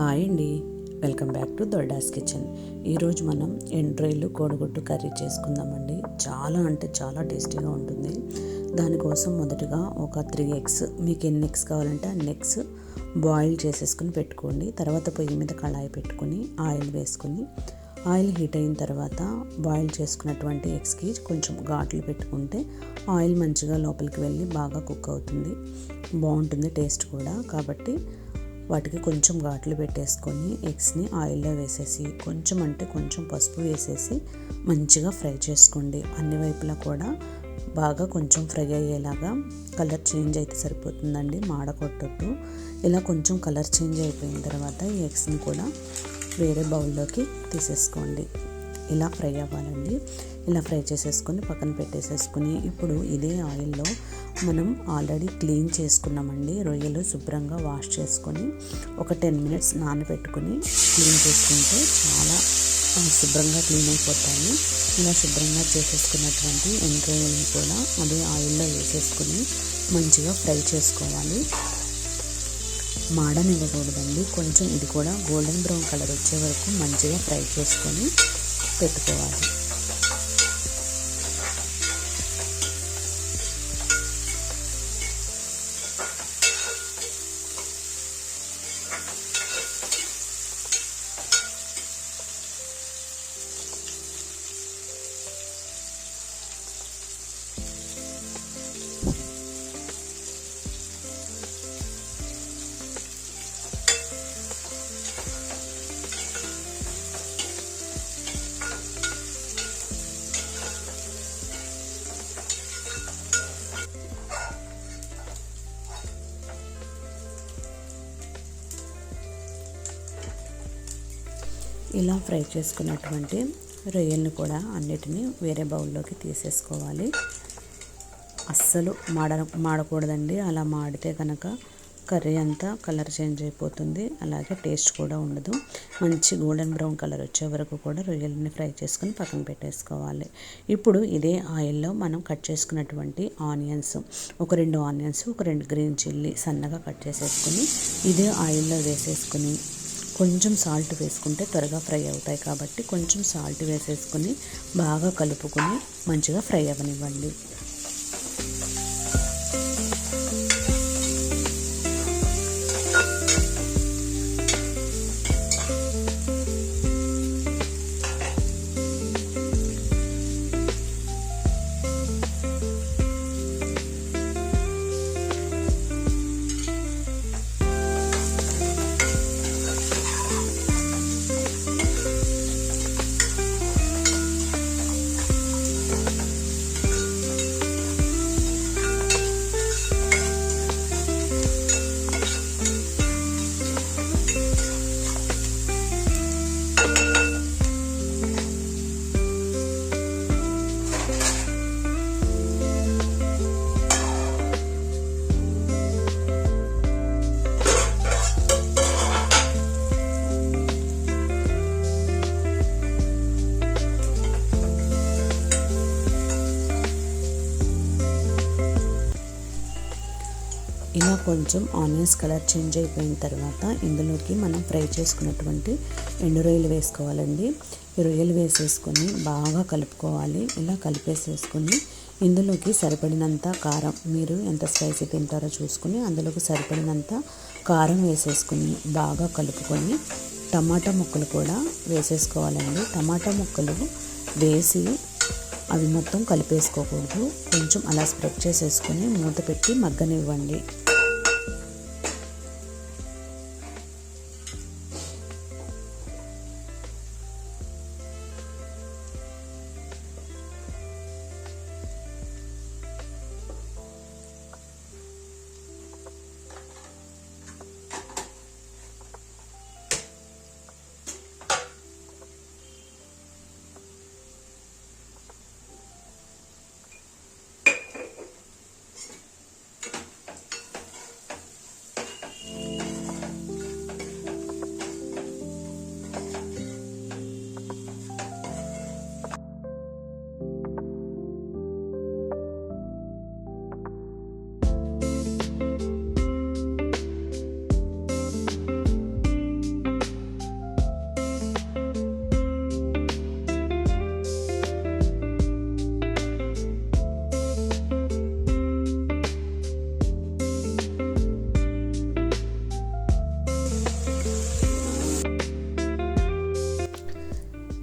Hi అండి. Welcome back to Doddas kitchen. ఈరోజు మనం ఎండ్రాయిలు కోడిగుడ్డు కర్రీ చేసుకుందామండి. చాలా అంటే చాలా టేస్టీగా ఉంటుంది. దానికోసం మొదటగా ఒక త్రీ ఎగ్స్ మీకు ఎన్ని ఎగ్స్ కావాలంటే అన్ని ఎగ్స్ బాయిల్ చేసేసుకుని పెట్టుకోండి. తర్వాత పొయ్యి మీద కళాయి పెట్టుకుని ఆయిల్ వేసుకుని ఆయిల్ హీట్ అయిన తర్వాత బాయిల్ చేసుకున్నటువంటి ఎగ్స్కి కొంచెం ఘాట్లు పెట్టుకుంటే ఆయిల్ మంచిగా లోపలికి వెళ్ళి బాగా కుక్ అవుతుంది. బాగుంటుంది టేస్ట్ కూడా. కాబట్టి వాటికి కొంచెం ఘాట్లు పెట్టేసుకొని ఎగ్స్ని ఆయిల్లో వేసేసి కొంచెం అంటే కొంచెం పసుపు వేసేసి మంచిగా ఫ్రై చేసుకోండి. అన్ని వైపులా కూడా బాగా కొంచెం ఫ్రై అయ్యేలాగా కలర్ చేంజ్ అయితే సరిపోతుందండి మాడకొట్టద్దు. ఇలా కొంచెం కలర్ చేంజ్ అయిపోయిన తర్వాత ఈ ఎగ్స్ని కూడా వేరే బౌల్లోకి తీసేసుకోండి. ఇలా ఫ్రై అవ్వాలండి. ఇలా ఫ్రై చేసేసుకొని పక్కన పెట్టేసేసుకొని ఇప్పుడు ఇదే ఆయిల్లో మనం ఆల్రెడీ క్లీన్ చేసుకున్నామండి. రొయ్యలు శుభ్రంగా వాష్ చేసుకొని ఒక టెన్ మినిట్స్ నానబెట్టుకొని క్లీన్ చేసుకుంటే చాలా శుభ్రంగా క్లీన్ అయిపోతాయి. ఇలా శుభ్రంగా చేసేసుకున్నటువంటి ఎండ్రాయిల్ని కూడా అదే ఆయిల్లో వేసేసుకొని మంచిగా ఫ్రై చేసుకోవాలి. మాడనివ్వకూడదండి. కొంచెం ఇది కూడా గోల్డెన్ బ్రౌన్ కలర్ వచ్చే వరకు మంచిగా ఫ్రై చేసుకొని పెట్టుకోవాలి ఇలా ఫ్రై చేసుకున్నటువంటి రొయ్యల్ని కూడా అన్నిటినీ వేరే బౌల్లోకి తీసేసుకోవాలి. అస్సలు మాడ మాడకూడదండి. అలా మాడితే కనుక కర్రీ అంతా కలర్ చేంజ్ అయిపోతుంది. అలాగే టేస్ట్ కూడా ఉండదు. మంచి గోల్డెన్ బ్రౌన్ కలర్ వచ్చే వరకు కూడా రొయ్యలని ఫ్రై చేసుకుని పక్కన పెట్టేసుకోవాలి. ఇప్పుడు ఇదే ఆయిల్లో మనం కట్ చేసుకున్నటువంటి ఆనియన్స్ ఒక రెండు ఆనియన్స్ ఒక రెండు గ్రీన్ చిల్లీ సన్నగా కట్ చేసేసుకుని ఇదే ఆయిల్లో వేసేసుకుని కొంచెం సాల్ట్ వేసుకుంటే త్వరగా ఫ్రై అవుతాయి కాబట్టి కొంచెం సాల్ట్ వేసేసుకొని బాగా కలుపుకొని మంచిగా ఫ్రై అవ్వనివ్వండి. ఇలా కొంచెం ఆనియన్స్ కలర్ చేంజ్ అయిపోయిన తర్వాత ఇందులోకి మనం ఫ్రై చేసుకున్నటువంటి ఎండు రొయ్యలు వేసుకోవాలండి. ఈ రొయ్యలు వేసేసుకొని బాగా కలుపుకోవాలి. ఇలా కలిపేసేసుకొని ఇందులోకి సరిపడినంత కారం మీరు ఎంత స్పైసీ తింటారో చూసుకుని అందులోకి సరిపడినంత కారం వేసేసుకుని బాగా కలుపుకొని టమాటా ముక్కలు కూడా వేసేసుకోవాలండి. టమాటా ముక్కలు వేసి అవి మొత్తం కలిపేసుకోకూడదు. కొంచెం అలా స్ప్రెడ్ చేసేసుకొని మూత పెట్టి మగ్గనివ్వండి.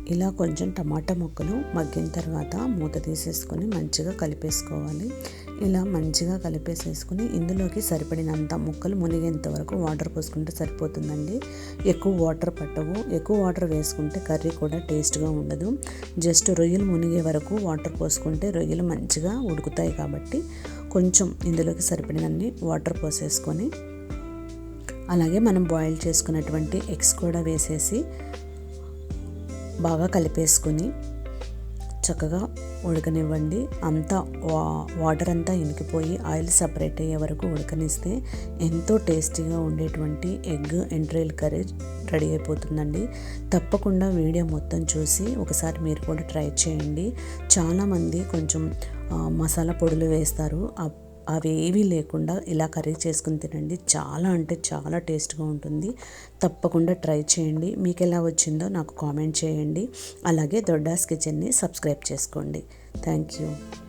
ఇలా కొంచెం టమాటా ముక్కలు మగ్గిన తర్వాత మూత తీసేసుకొని మంచిగా కలిపేసుకోవాలి. ఇలా మంచిగా కలిపేసేసుకుని ఇందులోకి సరిపడినంత ముక్కలు మునిగేంత వరకు వాటర్ పోసుకుంటే సరిపోతుందండి. ఎక్కువ వాటర్ పట్టవు. ఎక్కువ వాటర్ వేసుకుంటే కర్రీ కూడా టేస్ట్గా ఉండదు. జస్ట్ రొయ్యలు మునిగే వరకు వాటర్ పోసుకుంటే రొయ్యలు మంచిగా ఉడుకుతాయి కాబట్టి కొంచెం ఇందులోకి సరిపడినన్ని వాటర్ పోసేసుకొని అలాగే మనం బాయిల్ చేసుకున్నటువంటి ఎగ్స్ కూడా వేసేసి బాగా కలిపేసుకొని చక్కగా ఉడకనివ్వండి. అంతా వా వాటర్ అంతా ఇనికిపోయి ఆయిల్ సపరేట్ అయ్యే వరకు ఉడకనిస్తే ఎంతో టేస్టీగా ఉండేటువంటి ఎగ్ ఎంట్రైల్ కర్రీ రెడీ అయిపోతుందండి. తప్పకుండా వీడియో మొత్తం చూసి ఒకసారి మీరు కూడా ట్రై చేయండి. చాలామంది కొంచెం మసాలా పొడులు వేస్తారు. అవేవి లేకుండా ఇలా కర్రీ చేసుకుని తినండి. చాలా అంటే చాలా టేస్ట్గా ఉంటుంది. తప్పకుండా ట్రై చేయండి. మీకు ఎలా వచ్చిందో నాకు కామెంట్ చేయండి. అలాగే దొడ్డాస్ కిచెన్ని సబ్స్క్రైబ్ చేసుకోండి. Thank you.